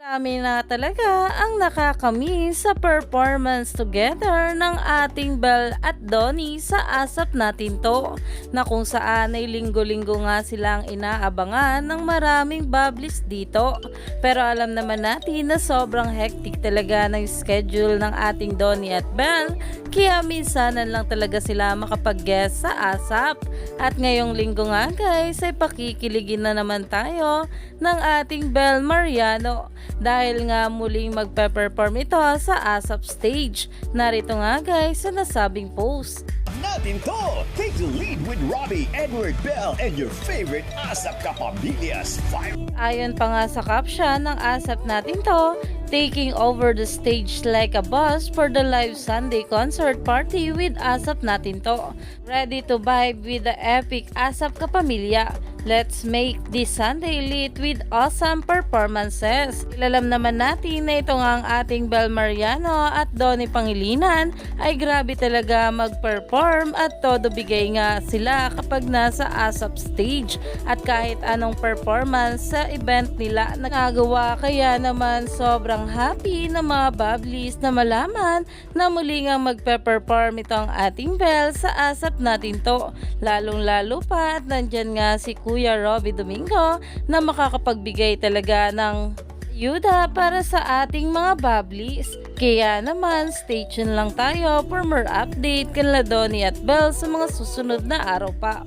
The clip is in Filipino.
Marami na talaga ang nakakamiss sa performance together ng ating Belle at Donnie sa asap natin to na kung saan ay linggo-linggo nga silang inaabangan ng maraming bubblies dito. Pero alam naman natin na sobrang hectic talaga ng schedule ng ating Donnie at Belle kaya minsanan lang talaga sila makapag-guest sa ASAP. At ngayong linggo nga guys ay pakikiligin na naman tayo ng ating Belle Mariano dahil nga muling magpe-perform ito sa ASAP stage. Narito nga guys sa nasabing post. Natin to! Take the lead with Robbie, Edward Bell, and your favorite ASAP Kapamillas. Fire! Ayon pa nga sa caption ng ASAP natin to, taking over the stage like a boss for the live Sunday concert party with ASAP natin to. Ready to vibe with the epic ASAP Kapamilya. Let's make this Sunday lit with awesome performances. Ilalam naman natin na ito nga ang ating Bel Mariano at Donnie Pangilinan. Ay grabe talaga mag-perform at todo bigay nga sila kapag nasa ASAP stage. At kahit anong performance sa event nila nagagawa kaya naman sobrang happy na mga bablis na malaman na muli nga magpe-perform itong ating Bel sa ASAP natin to. Lalong lalo pa at nandyan nga si Kuya Robby Domingo na makakapagbigay talaga ng yuda para sa ating mga bablis. Kaya naman, stay tuned lang tayo for more update kay Donnie at Bell sa mga susunod na araw pa.